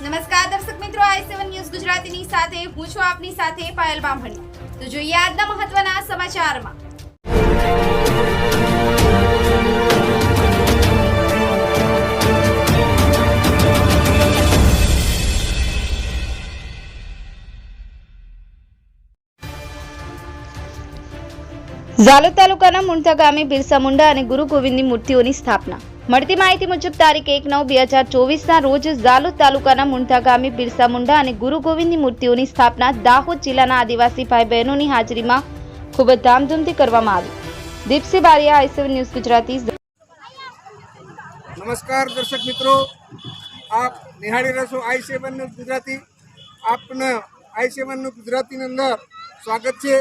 નમસ્કાર, દર્શક મિત્રો, આઈ સેવન ન્યૂઝ ગુજરાતીની સાથે, હું છું આપની સાથે પાયલ બામણી. તો જોઈએ આજના મહત્વના સમાચારમાં. ઝાલોદ તાલુકાના મુંઠા ગામે બિરસા મુંડા અને ગુરુ ગોવિંદની મૂર્તિઓની સ્થાપના. મળતી માહિતી મુજબ તારીખ એક નવ બે હજાર ચોવીસના રોજ ઝાલોદ તાલુકાના મુંઠા ગામે બિરસા મુંડા અને ગુરુ ગોવિંદની મૂર્તિઓની સ્થાપના દાહોદ જિલ્લાના આદિવાસી ભાઈ બહેનોની હાજરીમાં ખૂબ જ ધામધૂમથી કરવામાં આવી. Dipsi Bariya, I news Gujarati. નમસ્કાર દર્શક મિત્રો. આપ નિહાળી રહ્યા છો આઈ ન્યૂઝ ગુજરાતી. આપના આઈ સેવનનું ગુજરાતીની અંદર સ્વાગત છે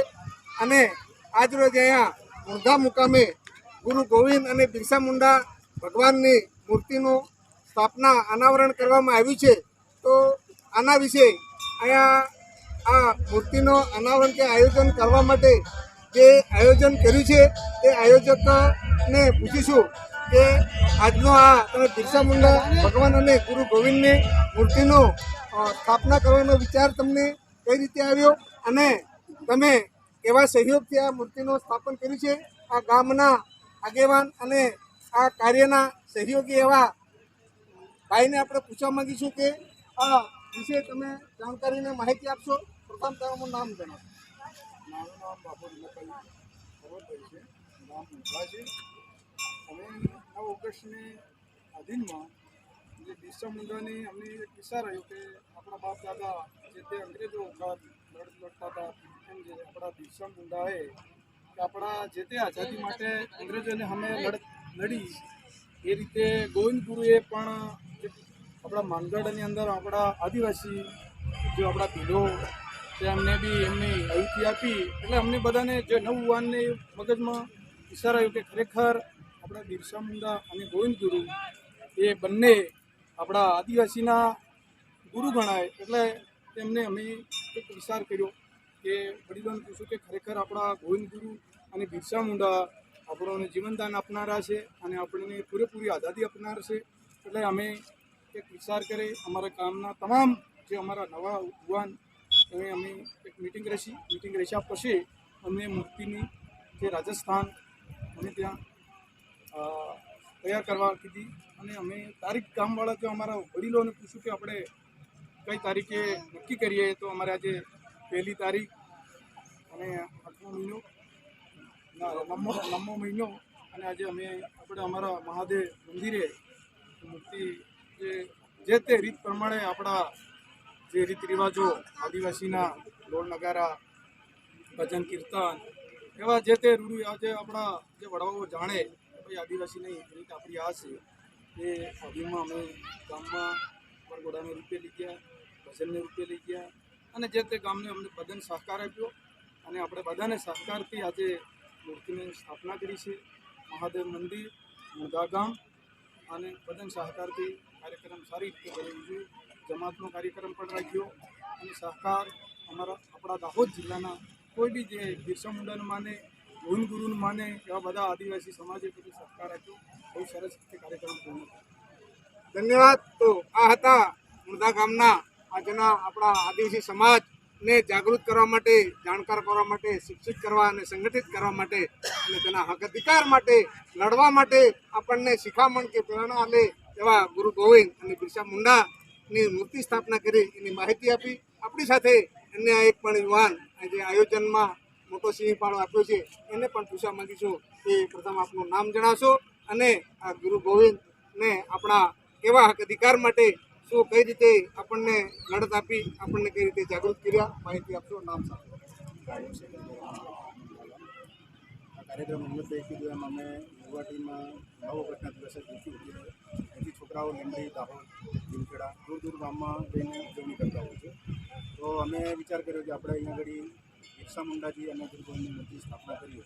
અને આજરોજ અહીંયા મુર્ધા મુકામે ગુરુ ગોવિંદ અને બિરસા મુંડા ભગવાનની મૂર્તિનું સ્થાપના અનાવરણ કરવામાં આવ્યું છે, તો આના વિશે અહીંયા આ મૂર્તિનો અનાવરણ કે આયોજન કરવા માટે જે આયોજન કર્યું છે તે આયોજકને પૂછીશું કે આજનો આ તમે બિરસા મુંડા, ભગવાન અને ગુરુ ગોવિંદની મૂર્તિનો સ્થાપના કરવાનો વિચાર તમને કઈ રીતે આવ્યો અને તમે એવા સહયોગથી આ મૂર્તિનું સ્થાપન કર્યું છે, આ ગામના આગેવાન અને આ કાર્યના સહયોગી એવા ભાઈને આપણે પૂછવા માંગીશું કે આ વિશે તમે જાણકારીને માહિતી આપશો? પ્રથમ તમારું નામ જણાવો. મારું નામ બાપુ રિમલભાઈ પર્વતભાઈ છે. નામ છે. અમે નવ ઓગસ્ટની અધીનમાં જે બિરસા મુંડાની અમને એક કિસ્સા આવ્યો કે આપણા બાપ દાદા જે તે અંગ્રેજો વખત લડ લડતા હતા, એમ જે આપણા બિરસા મુંડાએ આપણા જે તે આઝાદી માટે અંગ્રેજોને અમે લડ લડી. એ રીતે ગોવિંદ પણ આપણા માનગઢની અંદર આપણા આદિવાસી, જે આપણા ભીલો તે અમને બી એમની આયુતિ આપી. એટલે અમને બધાને જે નવયુવાનને મગજમાં વિચાર આવ્યો કે ખરેખર આપણા બિરસા મુંડા અને ગોવિંદ ગુરુ એ બંને આપણા આદિવાસીના ગુરુ ગણાય. એટલે તેમને અમે એક વિચાર કર્યો કે વડીલોને પૂછ્યું કે ખરેખર આપણા ગોવિંદ ગુરુ અને બિરસા મુંડા આપણને જીવનદાન આપનારા છે અને આપણને પૂરેપૂરી આઝાદી આપનાર છે. એટલે અમે એક વિચાર કરી, અમારા ગામના તમામ જે અમારા નવા યુવાન એ અમે એક મિટિંગ રહેશી મિટિંગ રેસ્યા પછી અમને મૂર્તિની જે રાજસ્થાન અમે ત્યાં તૈયાર કરવા કીધી અને અમે તારીખ ગામવાળા જો અમારા વડીલોને પૂછ્યું કે આપણે કઈ તારીખે નક્કી કરીએ. તો અમારે આજે પહેલી તારીખ અને આઠમો મહિનો નવમો નવમો મહિનો અને આજે અમે આપણે અમારા મહાદેવ મંદિરે મૂર્તિ જે જે તે રીત પ્રમાણે આપણા જે રીત રિવાજો, આદિવાસીના ઢોલ નગારા, ભજન કીર્તન એવા જે તે રૂઢિ આજે આપણા જે વડાઓ જાણે ભાઈ આદિવાસીની રીત આપણી આ છે. એ અભિમાં અમે ગામમાં પરગોડાને રૂપે લઈ ગયા, ભજનને રૂપે લઈ ગયા અને જે તે ગામને અમને બધાને સહકાર આપ્યો અને આપણે બધાને સહકારથી આજે મૂર્તિની સ્થાપના કરી છે. મહાદેવ મંદિર મુદા ગામ અને બદન સહકારથી કાર્યક્રમ સારી રીતે કર્યો છે. જમાતનો કાર્યક્રમ પણ રાખ્યો અને સહકાર અમારા આપણા દાહોદ જિલ્લાના કોઈ બી જે બિરસા માને ગુન ગુરુન માને, એવા બધા આદિવાસી સમાજે બધું સહકાર આપ્યો. બહુ સરસ રીતે કાર્યક્રમ પૂર્ણ ધન્યવાદ. તો આ હતા મુર્દા ગામના આજના આપણા આદિવાસી સમાજને જાગૃત કરવા માટે, જાણકાર કરવા માટે, શિક્ષિત કરવા અને સંગઠિત કરવા માટે અને તેના હક અધિકાર માટે લડવા માટે આપણને શિખામણ કે પ્રેરણા લે એવા ગુરુ ગોવિંદ અને બિરસા મુંડાની મૂર્તિ સ્થાપના કરી એની માહિતી આપી. આપણી સાથે અન્ય એક પણ યુવાન આજે આયોજનમાં મોટો સિંહ ફાળો આપ્યો છે. એને પણ પૂછવા માંગીશું કે પ્રથમ આપનું નામ જણાવશો અને આ ગુરુ ગોવિંદને આપણા એવા હક અધિકાર માટે શું કઈ રીતે આપણને લડત આપી, આપણને કઈ રીતે જાગૃત કર્યા, માહિતી આપશો? નામ સાથે કાર્યક્રમ હિંમતભાઈ કીધું એમ, અમે ગુવાહાટીમાં નવો ઘટના દિવસે જીતી હતી. છોકરાઓ લીંબડી, દાહોદ, ભીમખેડા, દૂર દૂર ગામમાં જઈને ઉજવણી કરતા હોય છે. તો અમે વિચાર કર્યો કે આપણે અહીંયા આગળ બિરસા મુંડાજી અને ગુરુ મૂર્તિ સ્થાપના કરીએ.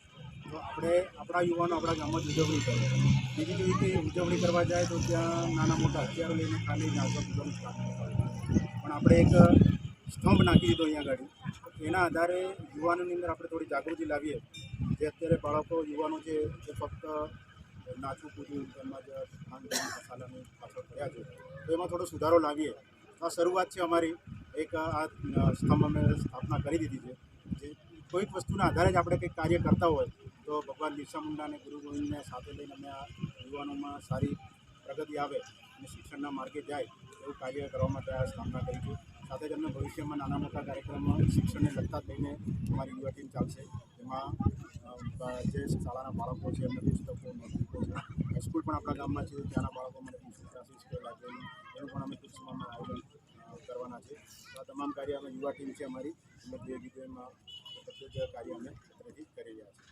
તો આપણે આપણા યુવાનો આપણા ગામમાં જ ઉજવણી કરે. બીજી રીતે ઉજવણી કરવા જાય તો ત્યાં નાના મોટા હથિયારો લઈને ખાલી નાચવા કૂદવાની પણ આપણે એક સ્તંભ નાખી દીધો અહીંયા આગળ. એના આધારે યુવાનોની અંદર આપણે થોડી જાગૃતિ લાવીએ. જે અત્યારે બાળકો, યુવાનો છે જે ફક્ત નાચવું, કૂદવું તેમજ મસાલાની પાછળ કર્યા છે. તો એમાં થોડો સુધારો લાવીએ. આ શરૂઆત છે અમારી. એક આ સ્તંભ અમે સ્થાપના કરી દીધી છે. જે કોઈક વસ્તુના આધારે જ આપણે કંઈક કાર્ય કરતા હોય તો ભગવાન બિરસા મુંડા અને ગુરુ ગોવિંદને સાથે લઈને અમે આ યુવાનોમાં સારી પ્રગતિ આવે અને શિક્ષણના માર્ગે જાય એવું કાર્ય કરવા માટે આ સ્થાપના કરી છું. સાથે જ અમને ભવિષ્યમાં નાના મોટા કાર્યક્રમમાં શિક્ષણને લગતા લઈને અમારી યુવા ટીમ ચાલશે. એમાં જે શાળાના બાળકો છે, એમને પુસ્તકો, નોટબુકો છે સ્કૂલ પણ આપણા ગામમાં છે, ત્યાંના બાળકો મને ટ્યુશન ક્લાસીસ કે લાઇબ્રેરી એનું પણ અમે ટૂંક આયોજન કરવાના છે. આ તમામ કાર્ય અમે યુવા ટીમ છે અમારી. અમે બે વિડીયોમાં કાર્ય અમે અત્યારેથી કરી રહ્યા છીએ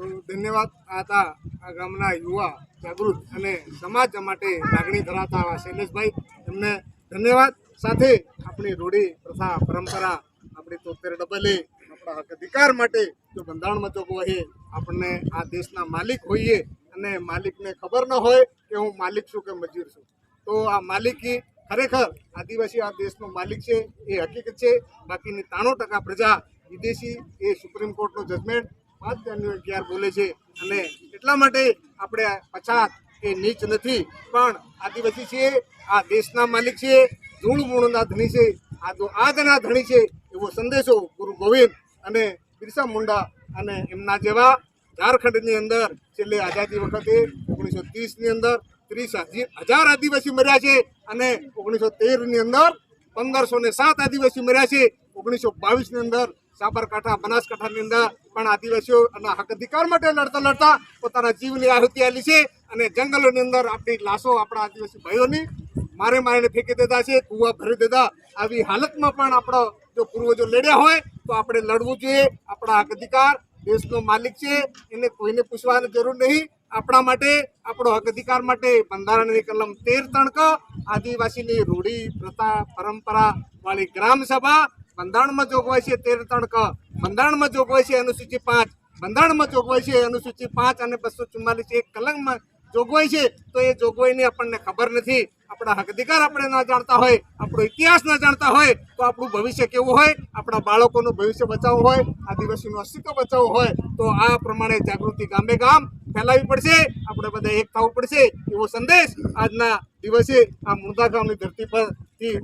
તો ધન્યવાદ આ હતા આ ગામના યુવા જાગૃત અને સમાજ માટે લાગણી ધરાવતા આવા શૈલેષભાઈ. એમને ધન્યવાદ. સાથે આપણી રૂઢી, પ્રથા, પરંપરા, આપણી તોતેર ડબલ આપણા હક અધિકાર માટે જો બંધારણમાં જોગવાઈ છે આપણને આ દેશના માલિક હોઈએ અને માલિકને ખબર ન હોય કે હું માલિક છું કે મજૂર છું. તો આ માલિકી ખરેખર આદિવાસી આ દેશનો માલિક છે, એ હકીકત છે. બાકીની ત્રાણું ટકા પ્રજા વિદેશી એ સુપ્રીમ કોર્ટનું જજમેન્ટ પાંચ જાન્યુઆરી અગિયાર બોલે છે અને એટલા માટે આપણે પછાત કે નીચ નથી, પણ આદિવાસી છીએ, આ દેશના માલિક છે ધૂળ મૂળના ધણી છે, આ તો આગના ધણી છે એવો સંદેશો ગુરુ ગોવિંદ અને બિરસા મુંડા અને એમના જેવા ઝારખંડની અંદર છેલ્લે આઝાદી વખતે ઓગણીસો ત્રીસની અંદર ત્રીસ હજાર આદિવાસી મર્યા છે અને ઓગણીસો તેરની અંદર પંદરસો સાત આદિવાસી મર્યા છે. ઓગણીસો બાવીસની અંદર સાબરકાંઠા, બનાસકાંઠાની અંદર પણ આદિવાસીઓના હક અધિકાર માટે લડતા લડતા પોતાના જીવની આહુતિ આલી છે અને જંગલોની અંદર આપણી લાશો આપણા આદિવાસી ભાઈઓની મારે મારીને ફેંકી દેતા છે, કૂવા ભરી દેતા આવી હાલતમાં પણ આપણો જો પૂર્વજો લડ્યા હોય તો આપણે લડવું જોઈએ. આપણા હક અધિકાર દેશનો માલિક છે. એને કોઈને પૂછવાની જરૂર નહીં. આપણા માટે, આપણો હક અધિકાર માટે બંધારણની કલમ તેર તણક આદિવાસીની રૂઢી, પ્રથા, પરંપરા વાળી ગ્રામ સભા બંધારણમાં જોગવાઈ છે તેર તણક બંધારણમાં જોગવાઈ છે અનુસૂચિ પાંચ. બંધારણમાં જોગવાઈ છે અનુસૂચિ પાંચ અને બસો ચુમ્માલીસ એક કલમમાં જોગવાઈ છે તો એ જોગવાઈની આપણને ખબર નથી. આપણા હકધિકાર આપણે ન જાણતા હોય, આપણો ઇતિહાસ ન જાણતા હોય, તો આપણું ભવિષ્ય કેવું હોય? આપણા બાળકોનું ભવિષ્ય બચાવવું હોય, આદિવાસીનું અસ્તિત્વ બચાવવું હોય, તો આ પ્રમાણે જાગૃતિ ગામે ગામ ફેલાવવી પડશે, આપણે બધા એક થવું પડશે એવો સંદેશ આજના દિવસે આ મુર્દા ગામની ધરતી પરથી